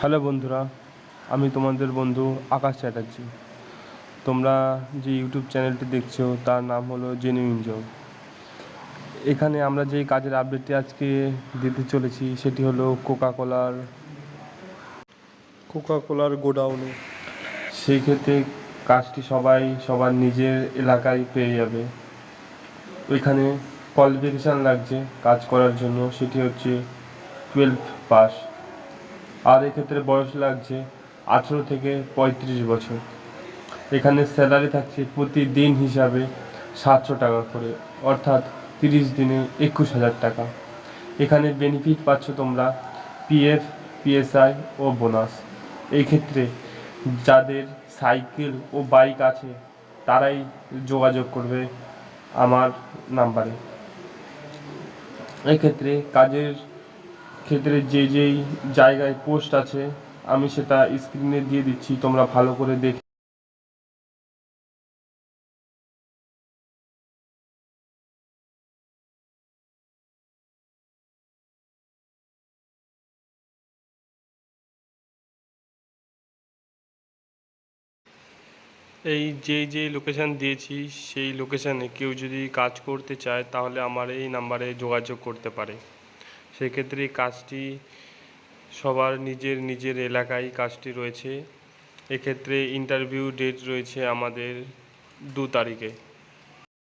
Hello বন্ধুরা আমি তোমাদের বন্ধু আকাশ চ্যাটার্জি। তোমরা যে ইউটিউব চ্যানেলটি দেখছ তার নাম হলো জেনুইন জব এখানে আমরা যে কাজের আপডেটটি আজকে দিতে চলেছি সেটি হলো কোকা কোলার কোকা কোলার গোডাউনে সেই ক্ষেত্রে কাজটি সবাই সবার নিজের এলাকায় পেয়ে যাবে। ওইখানে কোয়ালিফিকেশান লাগছে কাজ করার জন্য সেটি হচ্ছে টুয়েলভ পাস আর এক্ষেত্রে বয়স লাগছে আঠেরো থেকে পঁয়ত্রিশ বছর। এখানে স্যালারি থাকছে প্রতিদিন হিসাবে সাতশো টাকা করে, অর্থাৎ তিরিশ দিনে একুশ হাজার টাকা। এখানে বেনিফিট পাচ্ছ তোমরা পিএফ পিএসআই ও বোনাস এই ক্ষেত্রে যাদের সাইকেল ও বাইক আছে, তারাই যোগাযোগ করবে আমার নাম্বারে এক্ষেত্রে কাজের ক্ষেত্রে যে যেই জায়গায় পোস্ট আছে, আমি সেটা স্ক্রিনে দিয়ে দিচ্ছি, তোমরা ভালো করে দেখে এই যে যে লোকেশান দিয়েছি, সেই লোকেশানে কেউ যদি কাজ করতে চায়, তাহলে আমার এই নাম্বারে যোগাযোগ করতে পারে। সেক্ষেত্রে কাজটি সবার নিজের নিজের এলাকায় কাজটি রয়েছে। এক্ষেত্রে ইন্টারভিউ ডেট রয়েছে আমাদের দু তারিখে।